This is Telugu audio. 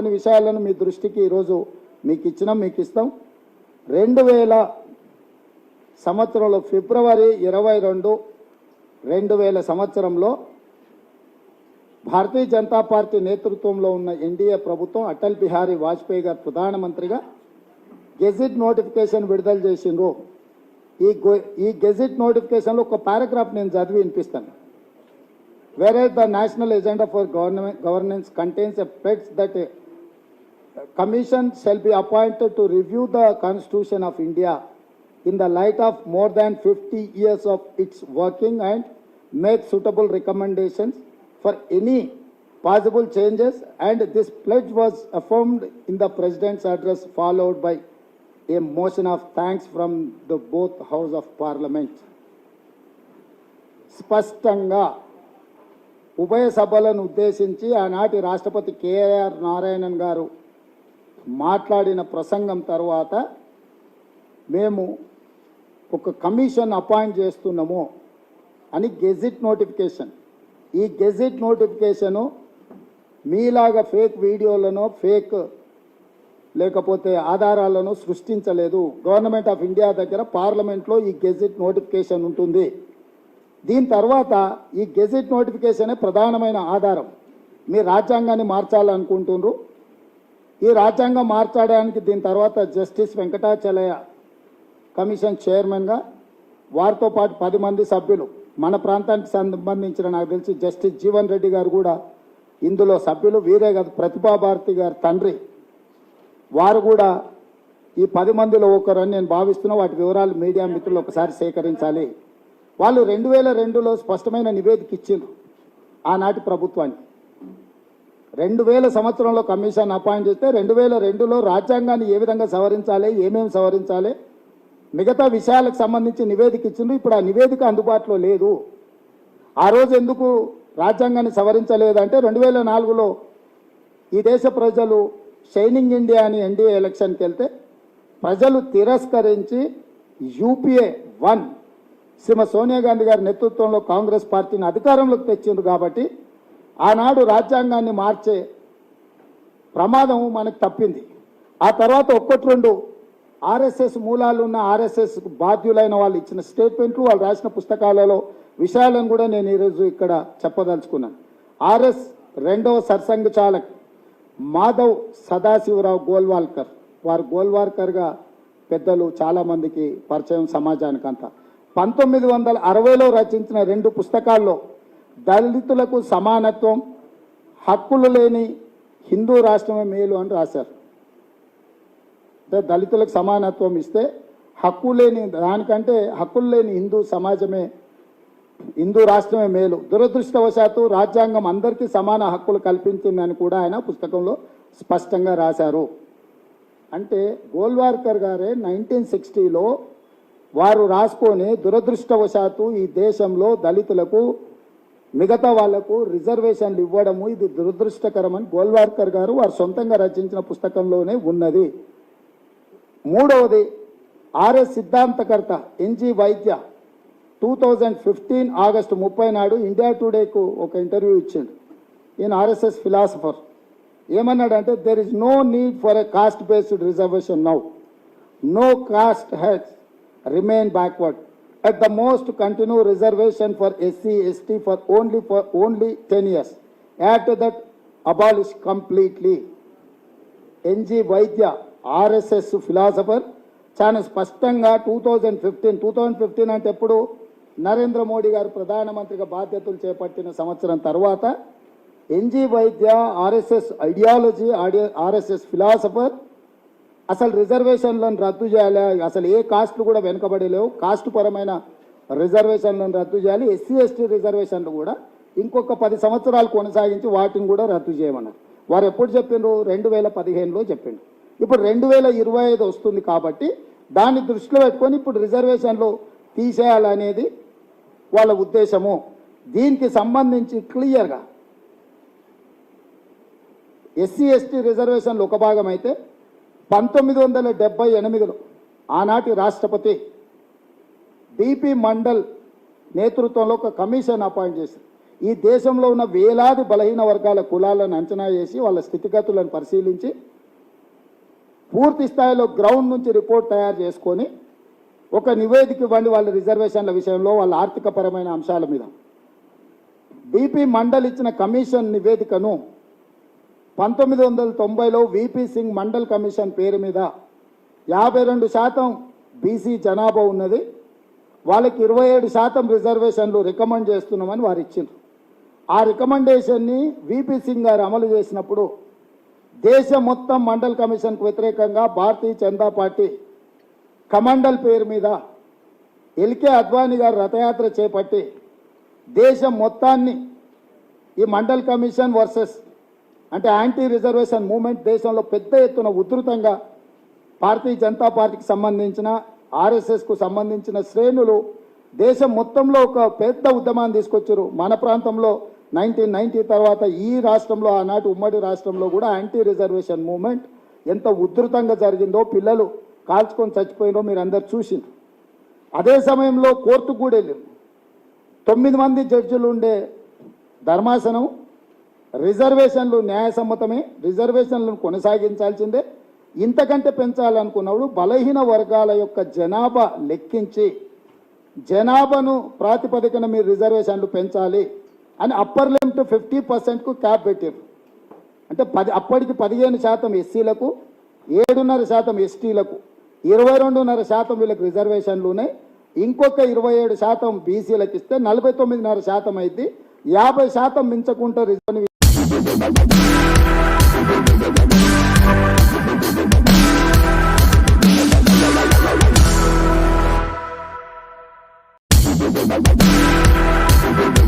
కొన్ని విషయాలను మీ దృష్టికి ఈరోజు మీకు ఇచ్చినాం మీకు ఇస్తాం. రెండు వేల సంవత్సరంలో ఫిబ్రవరి ఇరవై రెండు రెండు వేల సంవత్సరంలో భారతీయ జనతా పార్టీ నేతృత్వంలో ఉన్న ఎన్డీఏ ప్రభుత్వం అటల్ బిహారీ వాజ్పేయి గారు ప్రధానమంత్రిగా గెజిట్ నోటిఫికేషన్ విడుదల చేసిండ్రు. ఈ ఈ గెజిట్ నోటిఫికేషన్లో ఒక పారాగ్రాఫ్ నేను చదివి వినిపిస్తాను. Whereas the national agenda for government governance contains a pledge commission shall be appointed to review the constitution of India in the light of more than 50 years of its working and make suitable recommendations for any possible changes and this pledge was affirmed in the president's address followed by a motion of thanks from the both house of parliament స్పష్టంగా ఉభయ సభలను ఉద్దేశించి ఆనాటి రాష్ట్రపతి కేఆర్ నారాయణన్ గారు మాట్లాడిన ప్రసంగం తర్వాత మేము ఒక కమిషన్ అపాయింట్ చేస్తున్నాము అని గెజిట్ నోటిఫికేషన్. ఈ గెజిట్ నోటిఫికేషను మీలాగా ఫేక్ వీడియోలను ఫేక్ లేకపోతే ఆధారాలను సృష్టించలేదు. గవర్నమెంట్ ఆఫ్ ఇండియా దగ్గర పార్లమెంట్లో ఈ గెజిట్ నోటిఫికేషన్ ఉంటుంది. దీని తర్వాత ఈ గెజిట్ నోటిఫికేషనే ప్రధానమైన ఆధారం. మీ రాజ్యాంగాన్ని మార్చాలనుకుంటున్నారు. ఈ రాజ్యాంగం మార్చడానికి దీని తర్వాత జస్టిస్ వెంకటాచలయ కమిషన్ చైర్మన్గా వారితో పాటు పది మంది సభ్యులు మన ప్రాంతానికి సంబంధించిన నాకు తెలిసి జస్టిస్ జీవన్ రెడ్డి గారు కూడా ఇందులో సభ్యులు వీరే కాదు ప్రతిభాభారతి గారి తండ్రి. వారు కూడా ఈ పది మందిలో ఒకరని నేను భావిస్తున్నా వాటి వివరాలు మీడియా మిత్రులు ఒకసారి సేకరించాలి. వాళ్ళు రెండు వేల రెండులో స్పష్టమైన నివేదిక ఇచ్చిండ్రు ఆనాటి ప్రభుత్వానికి. రెండు వేల సంవత్సరంలో కమిషన్ అపాయింట్ చేస్తే రెండు వేల రెండులో రాజ్యాంగాన్ని ఏ విధంగా సవరించాలి ఏమేమి సవరించాలి? మిగతా విషయాలకు సంబంధించి నివేదిక ఇచ్చిండ్రు. ఇప్పుడు ఆ నివేదిక అందుబాటులో లేదు. ఆ రోజు ఎందుకు రాజ్యాంగాన్ని సవరించలేదంటే రెండు వేల నాలుగులో ఈ దేశ ప్రజలు షైనింగ్ ఇండియా అని ఎన్డీఏ ఎలక్షన్కి వెళ్తే ప్రజలు తిరస్కరించి యూపీఏ వన్ శ్రీమ సోనియా గాంధీ గారి నేతృత్వంలో కాంగ్రెస్ పార్టీని అధికారంలోకి తెచ్చిండ్రు కాబట్టి ఆనాడు రాజ్యాంగాన్ని మార్చే ప్రమాదం మనకు తప్పింది. ఆ తర్వాత ఒక్కటి రెండు ఆర్ఎస్ఎస్ మూలాలు ఉన్న ఆర్ఎస్ఎస్ బాధ్యులైన వాళ్ళు ఇచ్చిన స్టేట్మెంట్లు వాళ్ళు రాసిన పుస్తకాలలో విషయాలను కూడా నేను ఈరోజు ఇక్కడ చెప్పదలుచుకున్నాను. ఆర్ఎస్ రెండవ సర్సంఘ చాలక్ మాధవ్ సదాశివరావు గోల్వాల్కర్. వారు గోల్వాల్కర్గా పెద్దలు చాలామందికి పరిచయం సమాజానికి అంతా పంతొమ్మిది వందల అరవైలో రచించిన రెండు పుస్తకాల్లో దళితులకు సమానత్వం హక్కులు లేని హిందూ రాష్ట్రమే మేలు అని రాశారు. అంటే దళితులకు సమానత్వం ఇస్తే హక్కు లేని దానికంటే హక్కులు లేని హిందూ సమాజమే హిందూ రాష్ట్రమే మేలు. దురదృష్టవశాత్తు రాజ్యాంగం అందరికీ సమాన హక్కులు కల్పించిందని కూడా ఆయన పుస్తకంలో స్పష్టంగా రాశారు. అంటే గోల్వార్కర్ గారే నైన్టీన్ సిక్స్టీలో వారు రాసుకొని దురదృష్టవశాత్తు ఈ దేశంలో దళితులకు మిగతా వాళ్ళకు రిజర్వేషన్లు ఇవ్వడము ఇది దురదృష్టకరమని గోల్వార్కర్ గారు వారు సొంతంగా రచించిన పుస్తకంలోనే ఉన్నది. మూడవది RS సిద్ధాంతకర్త NG Vaidya two thousand fifteen August ముప్పై నాడు ఇండియా టుడేకు ఒక ఇంటర్వ్యూ ఇచ్చిండు. ఈయన ఆర్ఎస్ఎస్ ఫిలాసఫర్. ఏమన్నాడంటే there is no need for a caste based reservation now no caste has remain backward at the most continue reservation for SC, ST for only for only 10 years. After that, abolish completely. NG వైద్య ఆర్ఎస్ఎస్ ఫిలాసఫర్ చాలా స్పష్టంగా two thousand fifteen two thousand fifteen అంటే ఎప్పుడు నరేంద్ర మోడీ గారు ప్రధానమంత్రిగా బాధ్యతలు చేపట్టిన సంవత్సరం తర్వాత ఎన్జీ వైద్య ఆర్ఎస్ఎస్ ఐడియాలజీ ఆర్ఎస్ఎస్ ఫిలాసఫర్ అసలు రిజర్వేషన్లను రద్దు చేయాలి? అసలు ఏ కాస్ట్లు కూడా వెనుకబడి లేవు. కాస్ట్ పరమైన రిజర్వేషన్లను రద్దు చేయాలి. ఎస్సీ ఎస్టీ రిజర్వేషన్లు కూడా ఇంకొక పది సంవత్సరాలు కొనసాగించి వాటిని కూడా రద్దు చేయమన్నారు. వారు ఎప్పుడు చెప్పిండ్రు? రెండు వేల పదిహేనులో చెప్పిండ్రు. ఇప్పుడు రెండు వేల ఇరవై ఐదు వస్తుంది కాబట్టి దాన్ని దృష్టిలో పెట్టుకొని ఇప్పుడు రిజర్వేషన్లు తీసేయాలనేది వాళ్ళ ఉద్దేశము. దీనికి సంబంధించి క్లియర్గా ఎస్సీ ఎస్టీ రిజర్వేషన్లు ఒక భాగం అయితే పంతొమ్మిది వందల డెబ్బై ఎనిమిదిలో ఆనాటి రాష్ట్రపతి బిపి మండల్ నేతృత్వంలో ఒక కమిషన్ అపాయింట్ చేసింది ఈ దేశంలో ఉన్న వేలాది బలహీన వర్గాల కులాలను అంచనా వేసి వాళ్ళ స్థితిగతులను పరిశీలించి పూర్తి స్థాయిలో గ్రౌండ్ నుంచి రిపోర్ట్ తయారు చేసుకొని ఒక నివేదిక ఇవ్వండి వాళ్ళ రిజర్వేషన్ల విషయంలో వాళ్ళ ఆర్థికపరమైన అంశాల మీద. బీపీ మండల్ ఇచ్చిన కమిషన్ నివేదికను పంతొమ్మిది వందల తొంభైలో విపి సింగ్ మండల్ కమిషన్ పేరు మీద యాభై రెండు శాతం బీసీ జనాభా ఉన్నది. వాళ్ళకి ఇరవై ఏడు శాతం రిజర్వేషన్లు రికమెండ్ చేస్తున్నామని వారు ఇచ్చిండ్రు. ఆ రికమెండేషన్ని విపి సింగ్ గారు అమలు చేసినప్పుడు దేశం మొత్తం మండల్ కమిషన్కు వ్యతిరేకంగా భారతీయ జనతా పార్టీ కమండల్ పేరు మీద ఎల్కే అద్వానీ గారు రథయాత్ర చేపట్టి దేశం మొత్తాన్ని ఈ మండల్ కమిషన్ వర్సెస్ అంటే యాంటీ రిజర్వేషన్ మూమెంట్ దేశంలో పెద్ద ఎత్తున ఉధృతంగా భారతీయ జనతా పార్టీకి సంబంధించిన ఆర్ఎస్ఎస్కు సంబంధించిన శ్రేణులు దేశం మొత్తంలో ఒక పెద్ద ఉద్యమాన్ని తీసుకొచ్చారు. మన ప్రాంతంలో నైన్టీన్ నైన్టీ తర్వాత ఈ రాష్ట్రంలో ఆనాటి ఉమ్మడి రాష్ట్రంలో కూడా యాంటీ రిజర్వేషన్ మూమెంట్ ఎంత ఉధృతంగా జరిగిందో పిల్లలు కాల్చుకొని చచ్చిపోయినో మీరు అందరు చూసిండ్రు. అదే సమయంలో కోర్టుకు కూడా వెళ్ళారు తొమ్మిది మంది జడ్జిలు ఉండే ధర్మాసనం రిజర్వేషన్లు న్యాయసమ్మతమే. రిజర్వేషన్లను కొనసాగించాల్సిందే. ఇంతకంటే పెంచాలనుకున్నప్పుడు బలహీన వర్గాల యొక్క జనాభా లెక్కించి జనాభాను ప్రాతిపదికన మీరు రిజర్వేషన్లు పెంచాలి అని అప్పర్ లిమిట్ ఫిఫ్టీ పర్సెంట్కు క్యాప్ పెట్టారు అంటే పది అప్పటికి పదిహేను శాతం ఎస్సీలకు ఏడున్నర శాతం ఎస్టీలకు ఇరవై రెండున్నర శాతం వీళ్ళకి రిజర్వేషన్లు ఉన్నాయి. ఇంకొక ఇరవై ఏడు శాతం బీసీలకు ఇస్తే నలభై తొమ్మిదిన్నర శాతం అయితే యాభై శాతం మించకుండా రిజర్వ్ Thank you.